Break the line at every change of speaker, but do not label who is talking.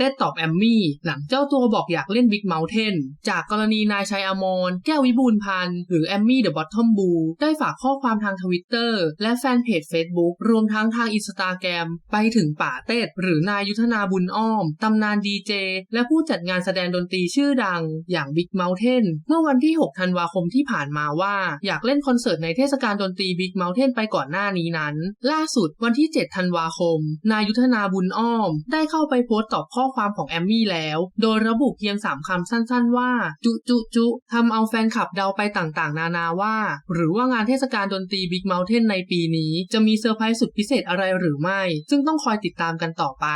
เต้ตอบแอมมี่ หลังเจ้าตัวบอกอยากเล่น Big Mountain จากกรณีนายชัยอมรแก้ววิบูลพันธ์หรือแอมมี่เดอะบอททอมบูได้ฝากข้อความทางทวิตเตอร์และแฟนเพจ Facebook รวมทั้งทางอินสตาแกรมไปถึงป่าเต้หรือนายยุทธนาบุญอ้อม ตำนานดีเจ และผู้จัดงานแสดงดนตรีชื่อดัง อย่าง Big Mountain เมื่อวันที่ 6 ธันวาคมที่ผ่านมาว่า อยากเล่นคอนเสิร์ตในเทศกาลดนตรี Big Mountain ไปก่อนหน้านี้นั้น ล่าสุดวันที่ 7 ธันวาคม นายยุทธนาบุญอ้อม ได้เข้าไปโพสต์ตอบข้อความของแอมมี่แล้ว โดยระบุเพียง 3คำสั้น ๆ ว่า จุจุจุทำเอาแฟนคลับเดาไปต่างๆ นานาว่า หรือว่างานเทศกาลดนตรีบิ๊กเมลเทนในปีนี้ จะมีเซอร์ไพรส์สุดพิเศษอะไรหรือไม่ ซึ่งต้องคอยติดตามกันต่อไป